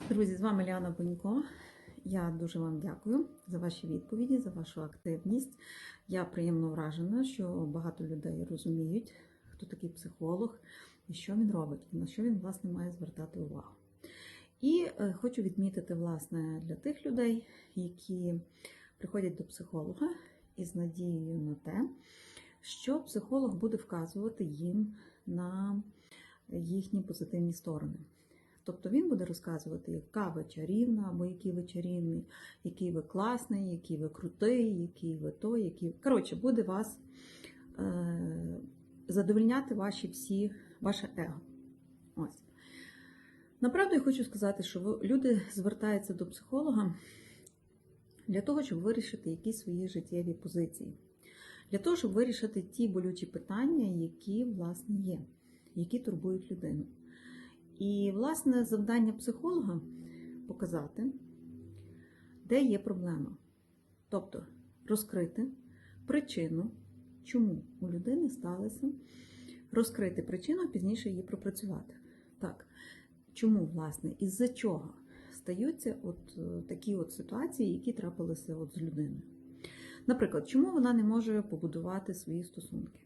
Друзі, з вами Ліана Бонько. Я дуже вам дякую за ваші відповіді, за вашу активність. Я приємно вражена, що багато людей розуміють, хто такий психолог і що він робить, і на що він, власне, має звертати увагу. І е, хочу відмітити, власне, для тих людей, які приходять до психолога із надією на те, що психолог буде вказувати їм на їхні позитивні сторони. Тобто він буде розказувати, яка ви чарівна, або який ви чарівний, який ви класний, який ви крутий, який ви той, який. Коротше, буде вас е- задовольняти ваші всі, ваше его. Ось. Направду я хочу сказати, що люди звертаються до психолога для того, щоб вирішити якісь свої життєві позиції. Для того, щоб вирішити ті болючі питання, які, власне, є, які турбують людину. І, власне, завдання психолога показати, де є проблема. Тобто розкрити причину, чому у людини сталося, розкрити причину, а пізніше її пропрацювати. Так, чому, власне, із-за чого стаються от е, такі от ситуації, які трапилися от з людиною. Наприклад, чому вона не може побудувати свої стосунки?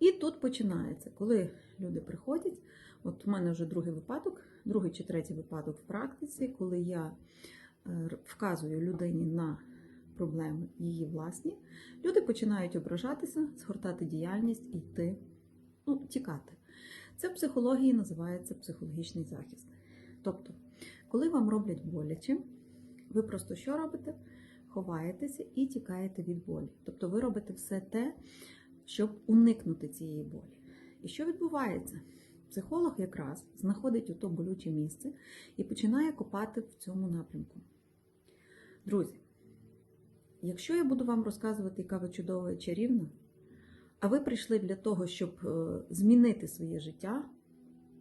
І тут починається, коли люди приходять. От у мене вже другий випадок, другий чи третій випадок в практиці, коли я е, вказую людині на проблеми її власні, люди починають ображатися, згортати діяльність і йти, ну, тікати. Це в психології називається психологічний захист. Тобто, коли вам роблять боляче, ви просто що робите? Ховаєтеся і тікаєте від болі. Тобто ви робите все те, щоб уникнути цієї болі. І що відбувається? Психолог якраз знаходить ото болюче місце і починає копати в цьому напрямку. Друзі, якщо я буду вам розказувати, яка ви чудова і чарівна, а ви прийшли для того, щоб е, змінити своє життя,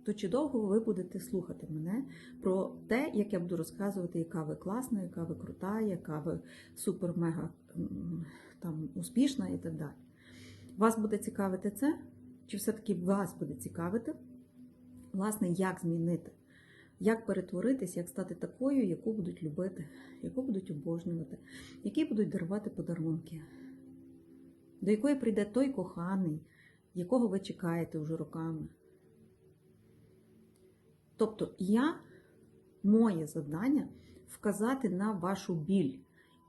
то чи довго ви будете слухати мене про те, як я буду розказувати, яка ви класна, яка ви крута, яка ви супер-мега там успішна і так далі. Вас буде цікавити це? Чи все-таки вас буде цікавити, власне, як змінити, як перетворитись, як стати такою, яку будуть любити, яку будуть обожнювати, які будуть дарувати подарунки, до якої прийде той коханий, якого ви чекаєте вже роками. Тобто, я, моє завдання вказати на вашу біль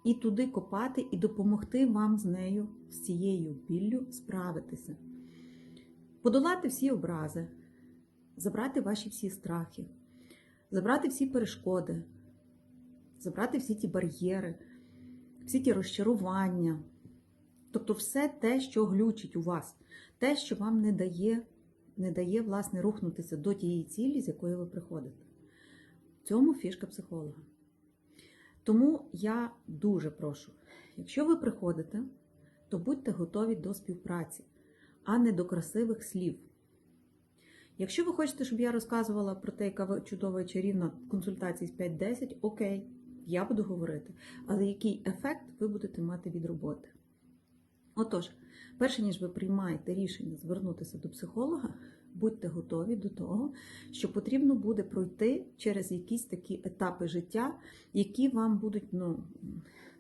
і туди копати, і допомогти вам з нею, з цією біллю справитися. Подолати всі образи, забрати ваші всі страхи, забрати всі перешкоди, забрати всі ті бар'єри, всі ті розчарування. Тобто все те, що глючить у вас, те, що вам не дає, не дає власне, рухнутися до тієї цілі, з якої ви приходите. В цьому фішка психолога. Тому я дуже прошу, якщо ви приходите, то будьте готові до співпраці, а не до красивих слів. Якщо ви хочете, щоб я розказувала про те, яка чудова і чарівна консультації з 5-10, окей, я буду говорити. Але який ефект ви будете мати від роботи? Отож, перше ніж ви приймаєте рішення звернутися до психолога, будьте готові до того, що потрібно буде пройти через якісь такі етапи життя, які вам будуть, ну,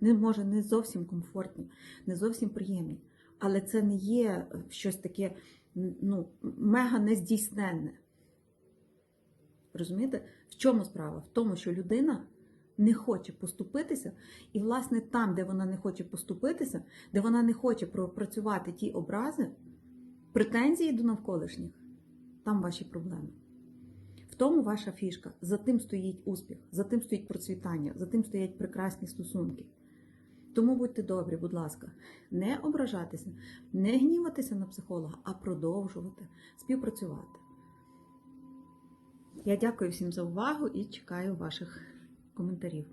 не може, не зовсім комфортні, не зовсім приємні. Але це не є щось таке ну, мега нездійсненне. Розумієте? В чому справа? В тому, що людина не хоче поступитися, і, власне, там, де вона не хоче поступитися, де вона не хоче пропрацювати ті образи, претензії до навколишніх, там ваші проблеми. В тому ваша фішка. За тим стоїть успіх, за тим стоїть процвітання, за тим стоять прекрасні стосунки. Тому будьте добрі, будь ласка, не ображатися, не гніватися на психолога, а продовжувати співпрацювати. Я дякую всім за увагу і чекаю ваших коментарів.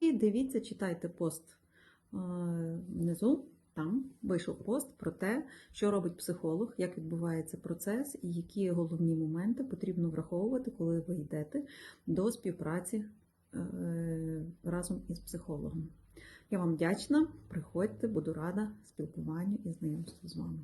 І дивіться, читайте пост е, внизу. Там вийшов пост про те, що робить психолог, як відбувається процес і які головні моменти потрібно враховувати, коли ви йдете до співпраці е, разом із психологом. Я вам вдячна. Приходьте, буду рада спілкуванню і знайомству з вами.